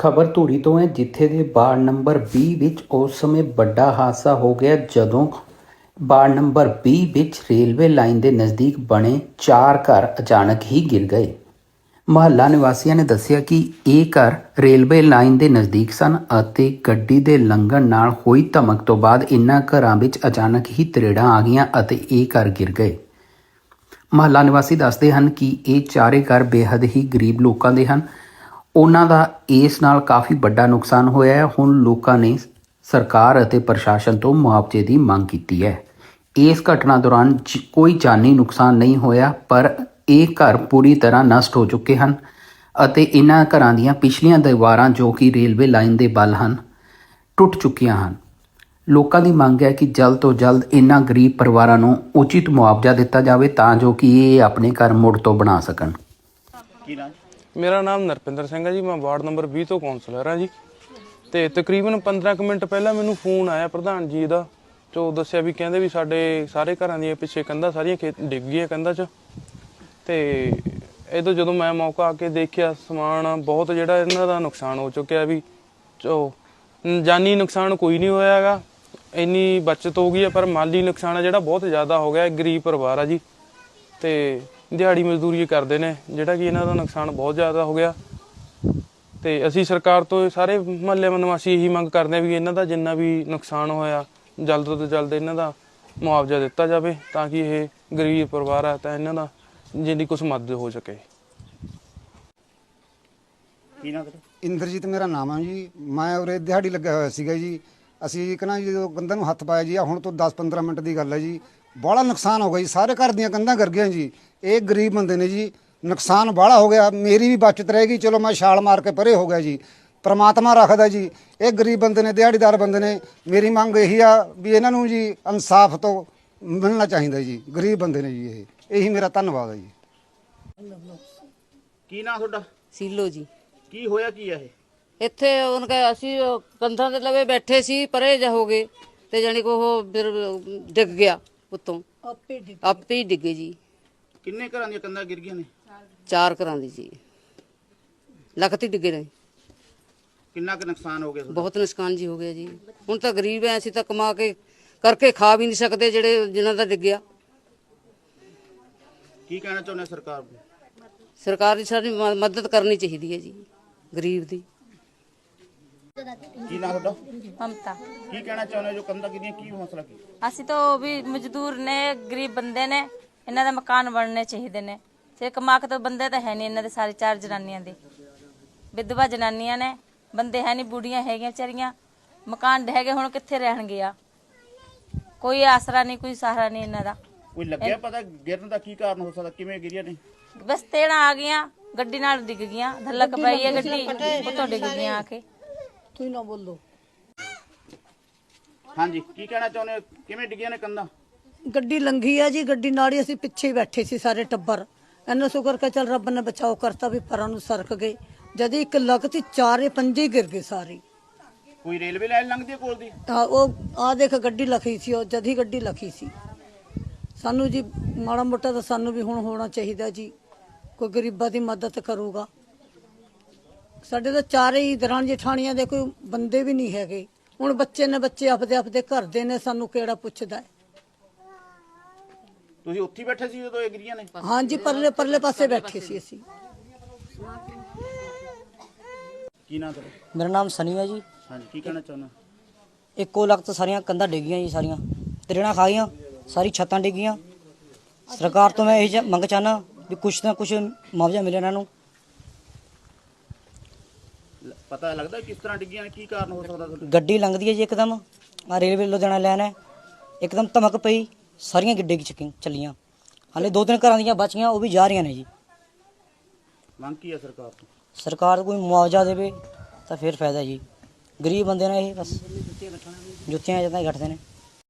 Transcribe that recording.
ਖਬਰ ਧੂਰੀ ਤੋਂ ਹੈ, ਜਿੱਥੇ ਦੇ ਵਾਰਡ ਨੰਬਰ 20 ਵਿੱਚ ਉਸ ਸਮੇਂ ਵੱਡਾ ਹਾਦਸਾ ਹੋ ਗਿਆ, ਜਦੋਂ ਵਾਰਡ ਨੰਬਰ 20 ਵਿੱਚ ਰੇਲਵੇ ਲਾਈਨ ਦੇ ਨਜ਼ਦੀਕ ਬਣੇ ਚਾਰ ਘਰ ਅਚਾਨਕ ਹੀ ਗਿਰ ਗਏ। ਮਹੱਲਾ ਨਿਵਾਸੀਆਂ ਨੇ ਦੱਸਿਆ ਕਿ ਇਹ ਘਰ ਰੇਲਵੇ ਲਾਈਨ ਦੇ ਨਜ਼ਦੀਕ ਸਨ ਅਤੇ ਗੱਡੀ ਦੇ ਲੰਘਣ ਨਾਲ ਹੋਈ ਧਮਕ ਤੋਂ ਬਾਅਦ ਇਨ੍ਹਾਂ ਘਰਾਂ ਵਿੱਚ ਅਚਾਨਕ ਹੀ ਤਰੇੜਾਂ ਆ ਗਈਆਂ ਅਤੇ ਇਹ ਘਰ ਗਿਰ ਗਏ। ਮਹੱਲਾ ਨਿਵਾਸੀ ਦੱਸਦੇ ਹਨ ਕਿ ਇਹ ਚਾਰੇ ਘਰ ਬੇਹੱਦ ਹੀ ਗਰੀਬ ਲੋਕਾਂ ਦੇ ਹਨ। ਉਹਨਾਂ ਦਾ ਇਸ ਨਾਲ ਕਾਫੀ ਵੱਡਾ ਨੁਕਸਾਨ ਹੋਇਆ ਹੈ। ਹੁਣ ਲੋਕਾਂ ਨੇ ਸਰਕਾਰ ਅਤੇ ਪ੍ਰਸ਼ਾਸਨ ਤੋਂ ਮੁਆਵਜ਼ੇ ਦੀ ਮੰਗ ਕੀਤੀ ਹੈ। ਇਸ ਘਟਨਾ ਦੌਰਾਨ ਜ- ਕੋਈ ਜਾਨੀ ਨੁਕਸਾਨ ਨਹੀਂ ਹੋਇਆ, ਪਰ ਇਹ ਘਰ ਪੂਰੀ ਤਰ੍ਹਾਂ ਨਸ਼ਟ ਹੋ ਚੁੱਕੇ ਹਨ ਅਤੇ ਇਹਨਾਂ ਘਰਾਂ ਦੀਆਂ ਪਿਛਲੀਆਂ ਦੀਵਾਰਾਂ ਜੋ ਕਿ ਰੇਲਵੇ ਲਾਈਨ ਦੇ ਬਲ ਹਨ, ਟੁੱਟ ਚੁੱਕੀਆਂ ਹਨ। ਲੋਕਾਂ ਦੀ ਮੰਗ ਹੈ ਕਿ ਜਲਦ ਤੋਂ ਜਲਦ ਇਹਨਾਂ ਗਰੀਬ ਪਰਿਵਾਰਾਂ ਨੂੰ ਉਚਿਤ ਮੁਆਵਜ਼ਾ ਦਿੱਤਾ ਜਾਵੇ ਤਾਂ ਜੋ ਕਿ ਇਹ ਆਪਣੇ ਘਰ ਮੁੜ ਤੋਂ ਬਣਾ ਸਕਣ। ਕੀ ਨਾਮ ਮੇਰਾ ਨਾਮ ਨਰਪਿੰਦਰ ਸਿੰਘ ਹੈ ਜੀ, ਮੈਂ ਵਾਰਡ ਨੰਬਰ 20 ਤੋਂ ਕਾਉਂਸਲਰ ਹਾਂ ਜੀ। ਤੇ ਤਕਰੀਬਨ 15 ਕੁ ਮਿੰਟ ਪਹਿਲਾਂ ਮੈਨੂੰ ਫੋਨ ਆਇਆ ਪ੍ਰਧਾਨ ਜੀ ਦਾ ਜੋ ਦੱਸਿਆ ਵੀ ਕਹਿੰਦੇ ਵੀ ਸਾਡੇ ਸਾਰੇ ਘਰਾਂ ਦੀਆਂ ਪਿੱਛੇ ਕੰਧਾਂ ਸਾਰੀਆਂ ਖੇਤ ਡਿੱਗ ਗਈਆਂ ਕੰਧਾਂ 'ਚ। ਤੇ ਇਹਦੋਂ ਜਦੋਂ ਮੈਂ ਮੌਕਾ ਆ ਕੇ ਦੇਖਿਆ, ਸਮਾਨ ਬਹੁਤ ਜਿਹੜਾ ਇਹਨਾਂ ਦਾ ਨੁਕਸਾਨ ਹੋ ਚੁੱਕਿਆ ਵੀ, ਜੋ ਜਾਨੀ ਨੁਕਸਾਨ ਕੋਈ ਨਹੀਂ ਹੋਇਆ ਹੈਗਾ। ਇੰਨੀ ਬਚਤ ਹੋ ਗਈ ਹੈ, ਪਰ ਮਾਲੀ ਨੁਕਸਾਨ ਹੈ ਜਿਹੜਾ ਬਹੁਤ ਜ਼ਿਆਦਾ ਹੋ ਗਿਆ ਗਰੀਬ ਪਰਿਵਾਰ ਆ ਜੀ। ਤੇ ਦਿਹਾੜੀ ਮਜ਼ਦੂਰੀ ਕਰਦੇ ਨੇ ਜਿਹੜਾ ਕਿ ਇਹਨਾਂ ਦਾ ਨੁਕਸਾਨ ਬਹੁਤ ਜ਼ਿਆਦਾ ਹੋ ਗਿਆ। ਤੇ ਅਸੀਂ ਸਰਕਾਰ ਤੋਂ ਸਾਰੇ ਮਹੱਲੇ ਨਿਵਾਸੀ ਇਹੀ ਮੰਗ ਕਰਦੇ ਆ ਵੀ ਇਹਨਾਂ ਦਾ ਜਿੰਨਾ ਵੀ ਨੁਕਸਾਨ ਹੋਇਆ ਜਲਦ ਤੋਂ ਜਲਦ ਇਹਨਾਂ ਦਾ ਮੁਆਵਜ਼ਾ ਦਿੱਤਾ ਜਾਵੇ ਤਾਂ ਕਿ ਇਹ ਗਰੀਬ ਪਰਿਵਾਰ ਆ ਤਾਂ ਇਹਨਾਂ ਦਾ ਜਿੰਨੀ ਕੁਝ ਮਦਦ ਹੋ ਸਕੇ। ਕੀ ਨਾਮ ਤੇਰਾ? ਇੰਦਰਜੀਤ ਮੇਰਾ ਨਾਮ ਹੈ ਜੀ। ਮੈਂ ਉਰੇ ਦਿਹਾੜੀ ਲੱਗਿਆ ਹੋਇਆ ਸੀਗਾ ਜੀ। ਅਸੀਂ ਕਹਿੰਦਾ ਜਦੋਂ ਕੰਧਾਂ ਨੂੰ ਹੱਥ ਪਾਇਆ ਜੀ ਹੁਣ ਤੋਂ 10-15 ਮਿੰਟ ਦੀ ਗੱਲ ਹੈ ਜੀ। ਬੜਾ ਨੁਕਸਾਨ ਹੋ ਗਿਆ ਜੀ। ਸਾਰੇ ਘਰ ਦੀਆਂ ਕੰਧਾਂ ਕਰ ਗਈਆਂ ਜੀ। ਇਹ ਗਰੀਬ ਬੰਦੇ ਨੇ ਜੀ ਨੁਕਸਾਨ ਬਾਹਲਾ ਹੋ ਗਿਆ ਮੇਰੀ ਵੀ ਬਚਤ ਰਹਿ ਗਈ ਚਲੋ ਮੈਂ ਛਾਲ ਮਾਰ ਕੇ ਪਰੇ ਹੋ ਗਿਆ ਜੀ। ਪ੍ਰਮਾਤਮਾ ਰੱਖਦਾ ਜੀ ਇਹ ਗਰੀਬ ਬੰਦੇ ਨੇ ਦਿਹਾੜੀਦਾਰ ਬੰਦੇ ਨੇ ਮੇਰੀ ਮੰਗ ਇਹੀ ਆ ਵੀ ਇਹਨਾਂ ਨੂੰ ਜੀ ਇਨਸਾਫ ਤੋਂ ਮਿਲਣਾ ਚਾਹੀਦਾ ਜੀ ਗਰੀਬ ਬੰਦੇ ਨੇ ਜੀ ਇਹ। ਇਹੀ ਮੇਰਾ ਧੰਨਵਾਦ ਹੈ ਜੀ। ਕੀ ਨਾਮ ਤੁਹਾਡਾ? ਸੀਲੋ ਜੀ। ਕੀ ਹੋਇਆ ਕੀ ਹੈ ਇਹ? ਇੱਥੇ ਉਹਨਾਂ ਕਾ ਅਸੀਂ ਉਹ ਕੰਧਾਂ ਦੇ ਲਵੇ ਬੈਠੇ ਸੀ ਪਰੇ ਜਾ ਹੋ ਗਏ ਤੇ ਜਾਨੀ ਕੋ ਉਹ ਫਿਰ ਡਿੱਗ ਗਿਆ ਉੱਤੋਂ। ਆਪੇ ਹੀ ਡਿੱਗੇ ਜੀ। ਕਿੰਨੇ ਘਰਾਂ ਦੀਆਂ ਕੰਧਾਂ ਗਿਰ ਗਈਆਂ ਨੇ? ਚਾਰ ਘਰਾਂ ਦੀ ਜੀ। ਲਖਤ ਹੀ ਡਿੱਗੇ ਨੇ। ਕਿੰਨਾ ਕੁ ਨੁਕਸਾਨ ਹੋ ਗਿਆ ਤੁਹਾਡਾ? ਬਹੁਤ ਨੁਕਸਾਨ ਜੀ ਹੋ ਗਿਆ ਜੀ। ਹੁਣ ਤਾਂ ਗਰੀਬ ਐ ਅਸੀਂ ਤਾਂ ਕਮਾ ਕੇ ਕਰਕੇ ਖਾ ਵੀ ਨਹੀਂ ਸਕਦੇ ਜਿਹੜੇ ਜਿਨ੍ਹਾਂ ਦਾ ਡਿੱਗਿਆ। ਕੀ ਕਹਿਣਾ ਚਾਹੁੰਦੇ ਹੋ ਸਰਕਾਰ ਨੂੰ? ਸਰਕਾਰ ਦੀ ਸਾਡੀ ਮ- ਮਦਦ ਕਰਨੀ ਚਾਹੀਦੀ ਹੈ ਜੀ ਗਰੀਬ ਦੀ। ਕੀ ਨਾਮ ਤੁਹਾਡਾ? ਮਮਤਾ। ਕੀ ਕਹਿਣਾ ਚਾਹੁੰਦੇ ਹੋ ਜੋ ਕੰਧਾਂ ਗਿਰੀਆਂ ਕੀ ਮਸਲਾ ਕੀ? ਅਸੀਂ ਤਾਂ ਉਹ ਵੀ ਮਜ਼ਦੂਰ ਨੇ ਗਰੀਬ ਬੰਦੇ ਨੇ। ਇਹਨਾਂ ਦੇ ਮਕਾਨ ਬਣਨੇ ਚਾਹੀਦੇ ਨੇ। ਤੇ ਕਮਾਕ ਤੋਂ ਬੰਦੇ ਤਾਂ ਹੈ ਨਹੀਂ ਇਹਨਾਂ ਦੇ ਸਾਰੇ ਚਾਰ ਜਨਾਨੀਆਂ ਦੇ। ਵਿਧਵਾ ਜਨਾਨੀਆਂ ਨੇ ਬੰਦੇ ਹੈ ਨਹੀਂ ਬੁੜੀਆਂ ਹੈਗੀਆਂ ਵਿਚਾਰੀਆਂ। ਮਕਾਨ ਹੈਗੇ ਹੁਣ ਕਿੱਥੇ ਰਹਿਣਗੇ ਆ? ਕੋਈ ਆਸਰਾ ਨਹੀਂ ਕੋਈ ਸਹਾਰਾ ਨਹੀਂ ਇਹਨਾਂ ਦਾ। ਕੋਈ ਲੱਗਿਆ ਪਤਾ ਗਿਰਨ ਦਾ ਕੀ ਕਾਰਨ ਹੋ ਸਕਦਾ? ਕਿਵੇਂ ਗਿਰੀਆਂ ਨੇ? ਬਸ ਤੇੜਾ ਆ ਗਈਆਂ ਗੱਡੀ ਨਾਲ ਡਿੱਗ ਗਈਆਂ ਧੱਲਕ ਪਈ ਹੈ ਗੱਡੀ ਉੱਤੋਂ ਡਿੱਗ ਗਈਆਂ ਆ ਕੇ। ਹਾਂਜੀ ਕੀ ਕਹਿਣਾ ਚਾਹੁੰਦੇ ਹੋ? ਕਿਵੇਂ ਡਿੱਗੀਆਂ ਨੇ ਕੰਧਾਂ? ਗੱਡੀ ਲੰਘੀ ਆ ਜੀ ਗੱਡੀ ਨਾਲ ਹੀ ਅਸੀਂ ਪਿੱਛੇ ਹੀ ਬੈਠੇ ਸੀ ਸਾਰੇ ਟੱਬਰ। ਇੰਨਾ ਸ਼ੁਕਰ ਕਰ ਚੱਲ ਰੱਬ ਨੇ ਬਚਾਓ ਕਰਤਾ ਵੀ ਪਰਾਂ ਨੂੰ ਸਰਕ ਗਏ। ਜਦ ਇੱਕ ਲਗਤੀ ਚਾਰੇ ਪੰਜੇ ਗਿਰ ਗਏ ਸਾਰੇ। ਕੋਈ ਰੇਲਵੇ ਲਾਈਨ ਲੰਘਦੀ ਹੈ ਕੋਲ ਦੀ? ਤਾਂ ਉਹ ਆ ਦੇਖ ਗੱਡੀ ਲਖੀ ਸੀ ਉਹ ਜਦ ਹੀ ਗੱਡੀ ਲਖੀ ਸੀ। ਸਾਨੂੰ ਜੀ ਮਾੜਾ ਮੋਟਾ ਤਾਂ ਸਾਨੂੰ ਵੀ ਹੁਣ ਹੋਣਾ ਚਾਹੀਦਾ ਜੀ। ਕੋਈ ਗਰੀਬਾਂ ਦੀ ਮਦਦ ਕਰੂਗਾ। ਸਾਡੇ ਤਾਂ ਚਾਰੇ ਹੀ ਦਰਾਂ ਜਠਾਣੀਆਂ ਦੇ ਕੋਈ ਬੰਦੇ ਵੀ ਨਹੀਂ ਹੈਗੇ। ਹੁਣ ਬੱਚੇ ਨੇ ਬੱਚੇ ਆਪਦੇ ਆਪਦੇ ਘਰ ਦੇ ਨੇ ਸਾਨੂੰ ਕਿਹੜਾ ਪੁੱਛਦਾ ਹੈ? ਤੁਸੀਂ ਉੱਥੇ ਹੀ ਬੈਠੇ ਸੀ ਜਦੋਂ ਇਹ ਗਿਰੀਆਂ ਨੇ? ਹਾਂਜੀ ਪਰਲੇ ਪਰਲੇ ਪਾਸੇ ਬੈਠੇ ਸੀ ਅਸੀਂ। ਕੀ ਨਾਮ ਤੁਹਾਡਾ ਮੇਰਾ ਨਾਮ ਸਨੀ ਹੈ ਜੀ। ਹਾਂਜੀ ਕੀ ਕਹਿਣਾ ਚਾਹੁੰਦੇ ਇੱਕੋ ਲਖਤ ਸਾਰੀਆਂ ਕੰਧਾਂ ਡਿੱਗੀਆਂ ਜੀ ਸਾਰੀਆਂ। ਤਰੇੜਾਂ ਖਾ ਗਈਆਂ ਸਾਰੀ ਛੱਤਾਂ ਡਿੱਗੀਆਂ। ਸਰਕਾਰ ਤੋਂ ਮੈਂ ਇਹ ਜਿਹਾ ਮੰਗ ਚਾਹਨਾ ਵੀ ਕੁਛ ਨਾ ਕੁਛ ਮੁਆਵਜ਼ਾ ਮਿਲੇ ਇਹਨਾਂ ਨੂੰ। ਲ- ਪਤਾ ਲੱਗਦਾ ਕਿਸ ਤਰ੍ਹਾਂ ਡਿੱਗੀਆਂ ਨੇ ਕੀ ਕਾਰਨ ਹੋ ਸਕਦਾ ਤੁਹਾਡੇ? ਗੱਡੀ ਲੰਘਦੀ ਹੈ ਜੀ ਇੱਕਦਮ। ਆ ਰੇਲਵੇ ਲੁਧਿਆਣਾ ਲੈਣ ਹੈ। ਇੱਕਦਮ ਧਮਕ ਪਈ। ਸਾਰੀਆਂ ਗੱਡੀ ਚੱਕੀ ਚੱਲੀਆਂ। ਹਾਲੇ ਦੋ ਤਿੰਨ ਘਰਾਂ ਦੀਆਂ ਬਚੀਆਂ ਉਹ ਵੀ ਜਾ ਰਹੀਆਂ ਨੇ ਜੀ। ਮੰਗ ਕੀ ਹੈ ਸਰਕਾਰ ਤੋਂ? ਸਰਕਾਰ ਕੋਈ ਮੁਆਵਜ਼ਾ ਦੇਵੇ ਤਾਂ ਫਿਰ ਫਾਇਦਾ ਜੀ। ਗਰੀਬ ਬੰਦੇ ਨੇ ਇਹ ਬਸ। ਜੁੱਤੀਆਂ ਜਦਾਂ ਹੀ ਘਟਦੇ ਨੇ।